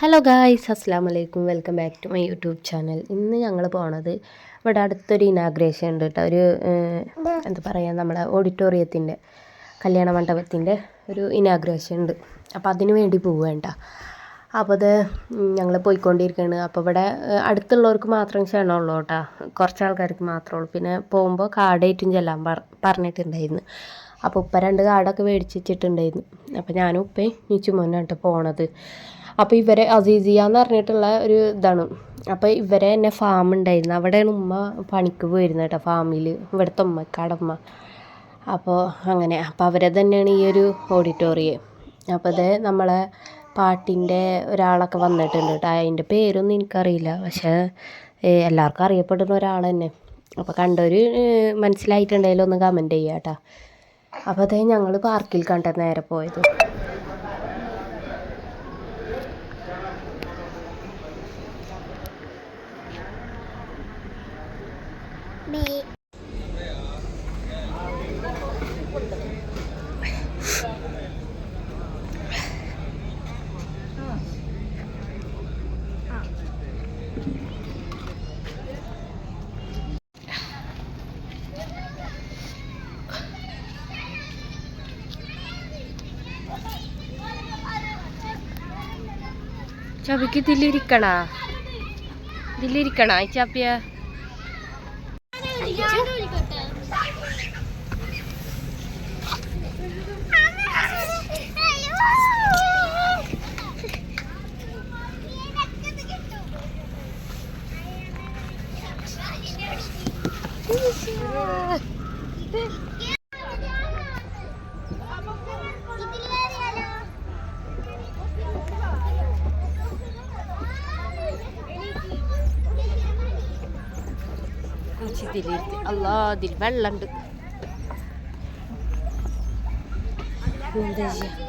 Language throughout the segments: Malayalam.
ഹലോ ഗായ്സ് അസ്സാം വലൈക്കും welcome back to my YouTube channel ഇന്ന് ഞങ്ങൾ പോണത് ഇവിടെ അടുത്തൊരു ഇനാഗ്രേഷൻ ഉണ്ട് കേട്ടോ ഒരു എന്താ പറയുക നമ്മുടെ ഓഡിറ്റോറിയത്തിന്റെ കല്യാണ മണ്ഡപത്തിന്റെ ഒരു ഇനാഗ്രേഷൻ ഉണ്ട്. അപ്പോൾ അതിന് വേണ്ടി പോവേണ്ട അപ്പോൾ അത് ഞങ്ങൾ പോയിക്കൊണ്ടിരിക്കുകയാണ് അപ്പോൾ ഇവിടെ അടുത്തുള്ളവർക്ക് മാത്രം ക്ഷണമുള്ളൂ കേട്ടോ കുറച്ച് ആൾക്കാർക്ക് മാത്രമേ ഉള്ളൂ. പിന്നെ പോകുമ്പോൾ കാർഡേറ്റും ചെല്ലാൻ പറ പറഞ്ഞിട്ടുണ്ടായിരുന്നു. അപ്പോൾ ഉപ്പ രണ്ട് കാർഡൊക്കെ മേടിച്ച് വെച്ചിട്ടുണ്ടായിരുന്നു. അപ്പോൾ ഞാനും ഉപ്പയും നീച്ചു മോനാണ് കേട്ടോ പോണത്. അപ്പോൾ ഇവരെ അസീസിയ എന്ന് പറഞ്ഞിട്ടുള്ള ഒരു ഇതാണ്. അപ്പോൾ ഇവരെ തന്നെ ഫാം ഉണ്ടായിരുന്നു അവിടെയാണ് ഉമ്മ പണിക്ക് പോയിരുന്നത് കേട്ടോ ഫാമിൽ ഇവിടുത്തെ ഉമ്മ. കടമ്മ അപ്പോൾ അങ്ങനെ അപ്പോൾ അവരെ തന്നെയാണ് ഈ ഒരു ഓഡിറ്റോറിയം അപ്പോൾ അത് നമ്മളെ പാട്ടിന്റെ ഒരാളൊക്കെ വന്നിട്ടുണ്ട് കേട്ടോ അതിന്റെ പേരൊന്നും എനിക്കറിയില്ല. പക്ഷേ എല്ലാവർക്കും അറിയപ്പെടുന്ന ഒരാൾ തന്നെ. അപ്പോൾ കണ്ടവർ മനസ്സിലായിട്ടുണ്ടെങ്കിൽ ഒന്ന് കമന്റ് ചെയ്യാം കേട്ടോ അപ്പോൾ അതേ ഞങ്ങൾ പാർക്കിൽ കണ്ട നേരെ പോയത്. ചപ്പിക്ക് ഇതിലിരിക്കണ. ഇതിലിരിക്കണ ചപ്പിയ. ഇതിലിരുത്തി അല്ലാ ഇതിൽ വെള്ളമുണ്ട് എന്താ ചെയ്യാ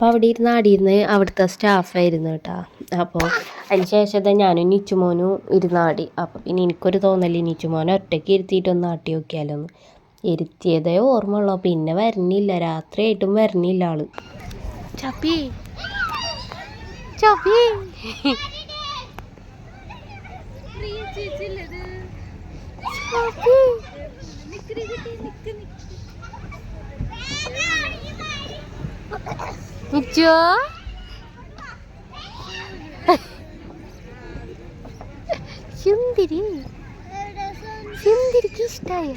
അപ്പോൾ അവിടെ ഇരുന്ന് ആടിയിരുന്ന് അവിടുത്തെ സ്റ്റാഫായിരുന്നു കേട്ടോ. അപ്പോൾ അതിന് ശേഷം തന്നെ ഞാനും നിച്ചുമോനും ഇരുന്ന് ആടി. അപ്പോൾ പിന്നെ എനിക്കൊരു തോന്നൽ നിച്ചുമോനെ ഒറ്റയ്ക്ക് ഇരുത്തിയിട്ടൊന്ന് ആട്ടി നോക്കിയാലോ എന്ന് ഇരുത്തിയതേ ഓർമ്മ ഉള്ളൂ പിന്നെ വരണില്ല. രാത്രിയായിട്ടും വരണില്ല ആൾ. ചപ്പി. ചപ്പി. 육주 야? 힘들이 힘들기 싫다 요.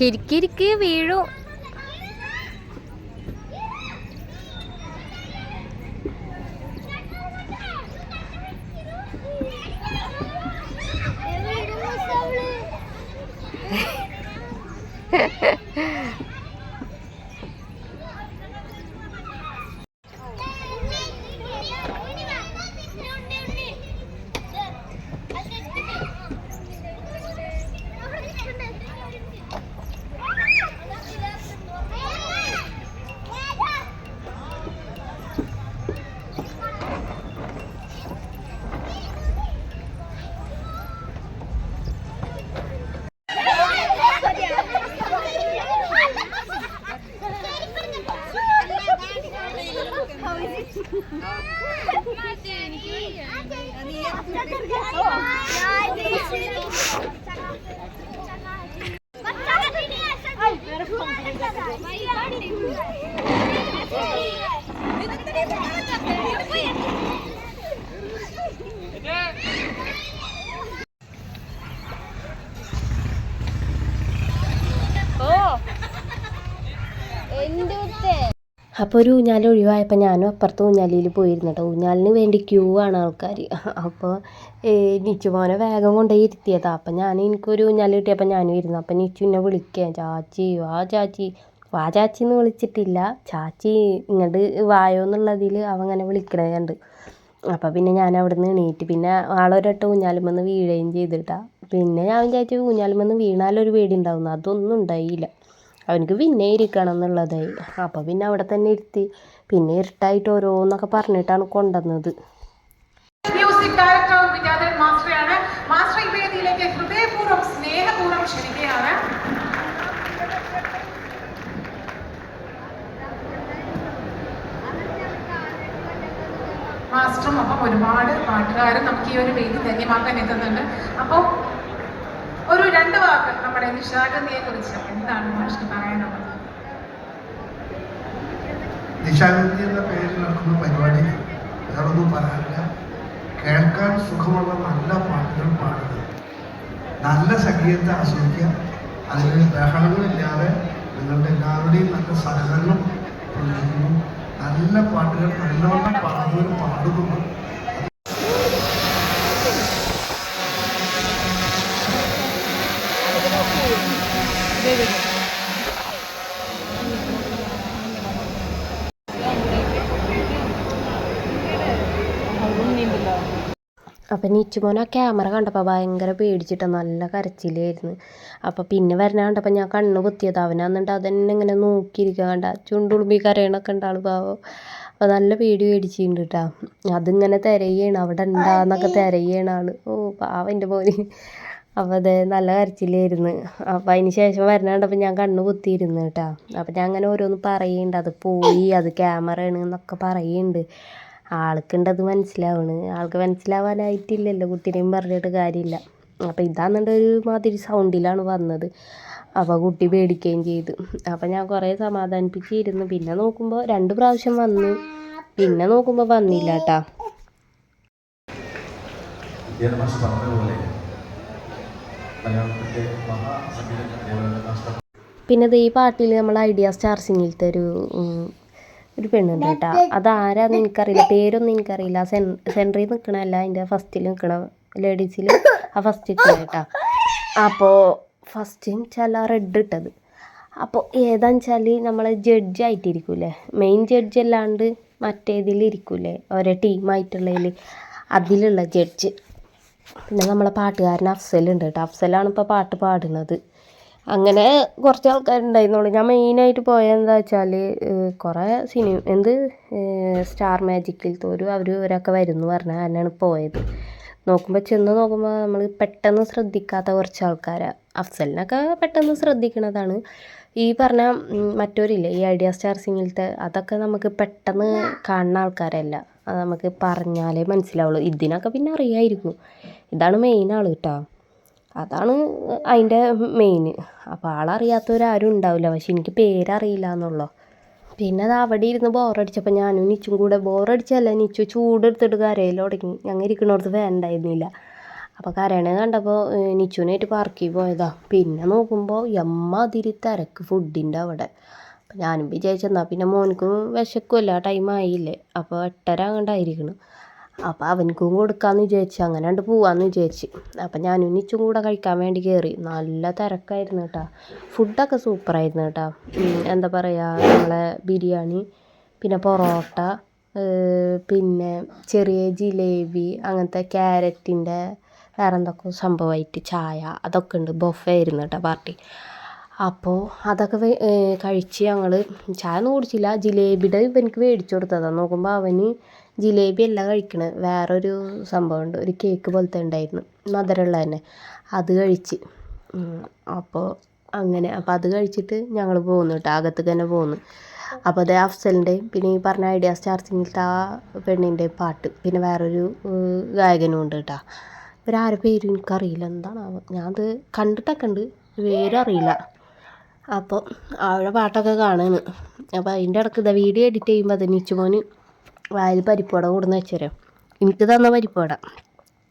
ഇഷ്ടായ ശരിക്കിരിക്ക് വീഴും. അപ്പോൾ ഒരു ഊഞ്ഞാൽ ഒഴിവായപ്പോൾ ഞാനും അപ്പുറത്തെ ഊഞ്ഞാലിൽ പോയിരുന്നു കേട്ടോ ഊഞ്ഞാലിന് വേണ്ടി ക്യൂ ആണ് ആൾക്കാർ അപ്പോൾ നിച്ചു പോനെ വേഗം കൊണ്ടുപോയി ഇരുത്തിയതാണ് അപ്പം ഞാൻ എനിക്കൊരു ഊഞ്ഞാൽ കിട്ടിയപ്പോൾ ഞാനും ഇരുന്നു. അപ്പം നിച്ചു എന്നെ വിളിക്കുക ചാച്ചി വാ ചാച്ചി. വാ ചാച്ചി എന്ന് വിളിച്ചിട്ടില്ല. ചാച്ചി ഇങ്ങോട്ട് വായോ എന്നുള്ളതിൽ അവൻ അങ്ങനെ വിളിക്കണേ കണ്ട് അപ്പോൾ പിന്നെ ഞാൻ അവിടെ നിന്ന് എണീറ്റ് പിന്നെ ആളൊരട്ട ഊഞ്ഞാലുമെന്ന് വീഴുകയും ചെയ്തിട്ടാ. പിന്നെ ഞാൻ വിചാരിച്ചു ഊഞ്ഞാലുമെന്ന് വീണാലൊരു പേടി ഉണ്ടാവുന്നു അതൊന്നും ഉണ്ടായില്ല. അവനക്ക് പിന്നെ ഇരിക്കണം എന്നുള്ളതായി. അപ്പോൾ പിന്നെ അവിടെ തന്നെ ഇരുത്തി പിന്നെ ഇരുട്ടായിട്ട് ഓരോന്നൊക്കെ പറഞ്ഞിട്ടാണ് കൊണ്ടുവന്നത്. മ്യൂസിക് ഡയറക്ടർ മാസ്റ്ററെയാണ് മാസ്റ്റർ ഈ വേദിയിലേക്ക് ഹൃദയപൂർവം സ്നേഹപൂർവം ക്ഷണിക്കുകയാണ്. മാസ്റ്ററും അപ്പം ഒരുപാട് പാട്ടുകാരും നമുക്ക് ഈ ഒരു വേദി ധന്യമാക്കാൻ എത്തുന്നുണ്ട്. അപ്പോൾ ഒരു രണ്ട് വാക്ക് നമ്മുടെ നിശാഗന്ധിയെ കുറിച്ച് എന്താണ് മാഷിന് പറയാനുള്ളത്? നിശാഗന്ധി എന്ന പേരിൽ നടക്കുന്ന പരിപാടി വേറൊന്നും പറയാനില്ല. കേൾക്കാൻ സുഖമുള്ള നല്ല പാട്ടുകൾ പാടുക. നല്ല സംഗീതത്തെ ആസ്വദിക്കുക. അതിന് ബഹളങ്ങളില്ലാതെ നിങ്ങളുടെ എല്ലാവരുടെയും നല്ല സഹകരണം പ്രതീക്ഷിക്കുന്നു നല്ല പാട്ടുകൾ നല്ലവണ്ണം പാടുന്നവർ പാടുന്നുണ്ട് അപ്പം നിച്ചുമോൻ ആ ക്യാമറ കണ്ടപ്പോൾ ഭയങ്കര പേടിച്ചിട്ട് നല്ല കരച്ചിലായിരുന്നു. അപ്പോൾ പിന്നെ വരണ കണ്ടപ്പോൾ ഞാൻ കണ്ണ് പൊത്തിയത്. അവനാന്നിട്ട് അതന്നെ ഇങ്ങനെ നോക്കിയിരിക്കുക കണ്ട. ചുണ്ടുളുമ്പി കരയണൊക്കെ ഉണ്ടാൾ പാവം. അപ്പോൾ നല്ല പേടി പേടിച്ചിട്ടുണ്ട് കേട്ടോ അതിങ്ങനെ തിരയാണ്. അവിടെ ഉണ്ടാന്നൊക്കെ തിരയാണ് ആൾ. ഓ പാവം എന്റെ പോലെ അപ്പോൾ അതെ നല്ല കരച്ചിലായിരുന്നു. അപ്പോൾ അതിന് ശേഷം വരണ കണ്ടപ്പോൾ ഞാൻ കണ്ണ് പൊത്തിയിരുന്നു കേട്ടോ അപ്പോൾ ഞാൻ അങ്ങനെ ഓരോന്ന് പറയുന്നുണ്ട് അത് പോയി അത് ക്യാമറ ആണ് എന്നൊക്കെ പറയുന്നുണ്ട് ആൾക്കുണ്ടത് മനസ്സിലാവണ്. ആൾക്ക് മനസ്സിലാവാനായിട്ടില്ലല്ലോ കുട്ടീനെയും പറഞ്ഞിട്ട് കാര്യമില്ല അപ്പോൾ ഇതാണെന്നുണ്ട് ഒരു മാതിരി സൗണ്ടിലാണ് വന്നത്. അപ്പോൾ കുട്ടി പേടിക്കുകയും ചെയ്തു. അപ്പോൾ ഞാൻ കുറേ സമാധാനിപ്പിച്ചിരുന്നു. പിന്നെ നോക്കുമ്പോൾ രണ്ട് പ്രാവശ്യം വന്നു. പിന്നെ നോക്കുമ്പോൾ വന്നില്ല കേട്ടാ പിന്നെ ഈ പാട്ടിൽ നമ്മൾ ഐഡിയ സ്റ്റാർ സിംഗിലത്തെ ഒരു ഒരു പെണ്ണുണ്ട് കേട്ടോ. അതാരാന്ന് എനിക്കറിയില്ല. പേരൊന്നും എനിക്കറിയില്ല. സെൻ സെൻട്രിയിൽ നിൽക്കണല്ല അതിന്റെ ഫസ്റ്റിൽ നിൽക്കണ ലേഡീസിൽ ആ ഫസ്റ്റ് നിൽക്കണ കേട്ടോ. അപ്പോൾ ഫസ്റ്റ് വെച്ചാൽ റെഡ് ഇട്ടത്. അപ്പോൾ ഏതാന്ന് വെച്ചാൽ നമ്മൾ ജഡ്ജ് ആയിട്ടിരിക്കൂലേ മെയിൻ ജഡ്ജ് അല്ലാണ്ട് മറ്റേതിൽ ഇരിക്കൂലേ ഓരോ ടീമായിട്ടുള്ളതിൽ അതിലുള്ള ജഡ്ജ് പിന്നെ നമ്മളെ പാട്ടുകാരൻ അഫ്സലുണ്ട് കേട്ടോ. അഫ്സലാണ് ഇപ്പോൾ പാട്ട് പാടുന്നത്. അങ്ങനെ കുറച്ച് ആൾക്കാരുണ്ടായിരുന്നുള്ളൂ. ഞാൻ മെയിനായിട്ട് പോയത് എന്താ വെച്ചാൽ കുറേ സിനിമ എന്ത് സ്റ്റാർ മാജിക്കിലത്തെ ഒരു അവർ ഇവരൊക്കെ വരുന്നു പറഞ്ഞ കാരണമാണ് പോയത്. നോക്കുമ്പോൾ ചെന്ന് നോക്കുമ്പോൾ നമ്മൾ പെട്ടെന്ന് ശ്രദ്ധിക്കാത്ത കുറച്ച് ആൾക്കാരാണ് അഫ്സലിനൊക്കെ പെട്ടെന്ന് ശ്രദ്ധിക്കണതാണ്. ഈ പറഞ്ഞ മറ്റൊരില്ലേ ഈ ഐഡിയ സ്റ്റാർ സിംഗിലത്തെ അതൊക്കെ നമുക്ക് പെട്ടെന്ന് കാണുന്ന ആൾക്കാരല്ല. അത് നമുക്ക് പറഞ്ഞാലേ മനസ്സിലാവുള്ളൂ. ഇതിനൊക്കെ പിന്നെ അറിയായിരിക്കും. ഇതാണ് മെയിൻ ആൾ കേട്ടോ അതാണ് അതിന്റെ മെയിൻ അപ്പോൾ ആളറിയാത്തവരാരും ഉണ്ടാവില്ല. പക്ഷേ എനിക്ക് പേരറിയില്ല എന്നുള്ളൂ. പിന്നെ അത് അവിടെ ഇരുന്ന് ബോറടിച്ചപ്പോൾ ഞാനും നിച്ചും കൂടെ ബോറടിച്ചല്ല നിച്ചു ചൂടെടുത്തിട്ട് കരയിൽ തുടങ്ങി. ഞങ്ങൾ ഇരിക്കണോടത്ത് വേണ്ടായിരുന്നില്ല. അപ്പോൾ കരയണേ കണ്ടപ്പോൾ നിച്ചുവിനായിട്ട് പാർക്കിൽ പോയതാ. പിന്നെ നോക്കുമ്പോൾ എമ്മാതിരി തിരക്ക് ഫുഡിന്റെ അവിടെ. അപ്പം ഞാനും വിചാരിച്ചെന്നാൽ പിന്നെ മോനക്കും വിശക്കുമല്ലോ ടൈം ആയില്ലേ. അപ്പോൾ എട്ടര അങ്ങോട്ടായിരിക്കണം. അപ്പോൾ അവനിക്കും കൊടുക്കാമെന്ന് വിചാരിച്ചു അങ്ങനെ കണ്ട് പോവാമെന്ന് വിചാരിച്ച്. അപ്പം ഞാനും നിച്ചും കൂടെ കഴിക്കാൻ വേണ്ടി കയറി നല്ല തിരക്കായിരുന്നു കേട്ടോ. ഫുഡൊക്കെ സൂപ്പറായിരുന്നു കേട്ടോ. എന്താ പറയുക നമ്മളെ ബിരിയാണി പിന്നെ പൊറോട്ട പിന്നെ ചെറിയ ജിലേബി അങ്ങനത്തെ ക്യാരറ്റിന്റെ വേറെ എന്തൊക്കെ സംഭവമായിട്ട് ചായ അതൊക്കെ ഉണ്ട്. ബൊഫേ ആയിരുന്നു കേട്ടോ പാർട്ടി. അപ്പോൾ അതൊക്കെ കഴിച്ച് ഞങ്ങൾ ചായ ഒന്നും കുടിച്ചില്ല. ജിലേബിയുടെ ഇവനിക്ക് മേടിച്ചു കൊടുത്തതാണ് നോക്കുമ്പോൾ അവന് ജിലേബി അല്ല കഴിക്കണത് വേറൊരു സംഭവമുണ്ട് ഒരു കേക്ക് പോലത്തെ ഉണ്ടായിരുന്നു. മധുരമുള്ള തന്നെ അത് കഴിച്ച്. അപ്പോൾ അങ്ങനെ. അപ്പോൾ അത് കഴിച്ചിട്ട് ഞങ്ങൾ പോന്നു കേട്ടോ അകത്തേക്ക് തന്നെ പോന്നു. അപ്പോൾ അതേ അഫ്സലിന്റെയും പിന്നെ ഈ പറഞ്ഞ ഐഡിയ സ്റ്റാർ ആ പെണ്ണിന്റെയും പാട്ട്. പിന്നെ വേറൊരു ഗായകനും ഉണ്ട് കേട്ടോ ഇവരാരെ പേരും എനിക്കറിയില്ല. എന്താണാവോ? ഞാനത് കണ്ടിട്ടൊക്കെ ഉണ്ട് പേരറിയില്ല. അപ്പോൾ അവരുടെ പാട്ടൊക്കെ കാണുന്നു അപ്പോൾ അതിന്റെ ഇടയ്ക്ക് ഇതാ വീഡിയോ എഡിറ്റ് ചെയ്യുമ്പോൾ അത് നിച്ചുമോന് വായിൽ പരിപ്പുവട കൊടുന്ന് വെച്ചുതരാം എനിക്ക് തന്ന പരിപ്പുവട.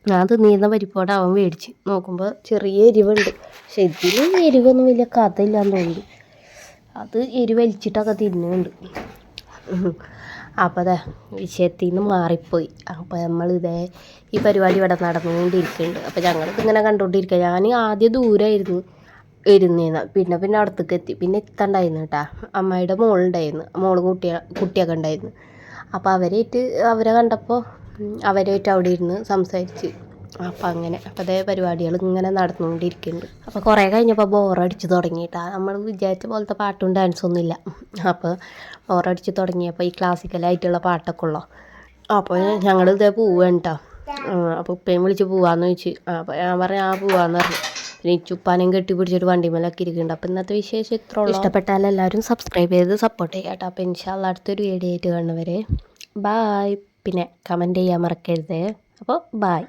ഞാൻ തിന്നിരുന്ന പരിപ്പുവട അവൻ മേടിച്ച്. നോക്കുമ്പോൾ ചെറിയ എരിവുണ്ട്. പക്ഷെ ഇതിൽ എരിവൊന്നും വലിയ കഥയില്ലാന്ന് തോന്നി അത് എരിവ് വലിച്ചിട്ടൊക്കെ തിന്നുന്നുണ്ട്. അപ്പോൾ അതെ വിഷയത്തിൽ നിന്ന് മാറിപ്പോയി. അപ്പോൾ നമ്മൾ ഇതേ ഈ പരിപാടി ഇവിടെ നടന്നുകൊണ്ടിരിക്കുന്നുണ്ട്. അപ്പോൾ ഞങ്ങളിത് ഇങ്ങനെ കണ്ടുകൊണ്ടിരിക്കുക ഞാൻ ആദ്യം ദൂരമായിരുന്നു ഇരുന്നേന്ന്. പിന്നെ പിന്നെ അടുത്തേക്ക് എത്തി. പിന്നെ എത്തണ്ടായിരുന്നു കേട്ടോ അമ്മയുടെ മോളുണ്ടായിരുന്നു. മോളും കുട്ടിയ കുട്ടിയൊക്കെ ഉണ്ടായിരുന്നു. അപ്പോൾ അവരായിട്ട് അവരെ കണ്ടപ്പോൾ അവരായിട്ട് അവിടെ ഇരുന്ന് സംസാരിച്ച്. അപ്പം അങ്ങനെ അപ്പോൾ അതേ പരിപാടികൾ ഇങ്ങനെ നടന്നുകൊണ്ടിരിക്കുന്നുണ്ട്. അപ്പോൾ കുറേ കഴിഞ്ഞപ്പോൾ ബോറടിച്ച് തുടങ്ങിയിട്ടാ നമ്മൾ വിചാരിച്ച പോലത്തെ പാട്ടും ഡാൻസും ഒന്നുമില്ല അപ്പോൾ ബോറടിച്ച് തുടങ്ങിയപ്പോൾ ഈ ക്ലാസിക്കലായിട്ടുള്ള പാട്ടൊക്കെ ഉള്ളോ? അപ്പോൾ ഞങ്ങൾ ഇതേ പോവാണ് കേട്ടോ അപ്പോൾ ഉപ്പയും വിളിച്ച് പോവാന്ന് ചോദിച്ചു. അപ്പോൾ ഞാൻ പറഞ്ഞു ആ പോവാന്ന് പറഞ്ഞു. പിന്നെ ഈ ചുപ്പാനും കെട്ടി പിടിച്ചിട്ട് വണ്ടിമേലൊക്കെ ഇരിക്കുന്നുണ്ട്. അപ്പോൾ ഇന്നത്തെ വിശേഷം ഇത്ര ഇഷ്ടപ്പെട്ടാൽ എല്ലാവരും സബ്സ്ക്രൈബ് ചെയ്ത് സപ്പോർട്ട് ചെയ്യാം കേട്ടോ. അപ്പോൾ ഇൻഷാല്ല അടുത്തൊരു വീഡിയോ ആയിട്ട് കാണുന്നവരെ. ബായ് പിന്നെ കമന്റ് ചെയ്യാൻ മറക്കരുത്. അപ്പോൾ ബായ്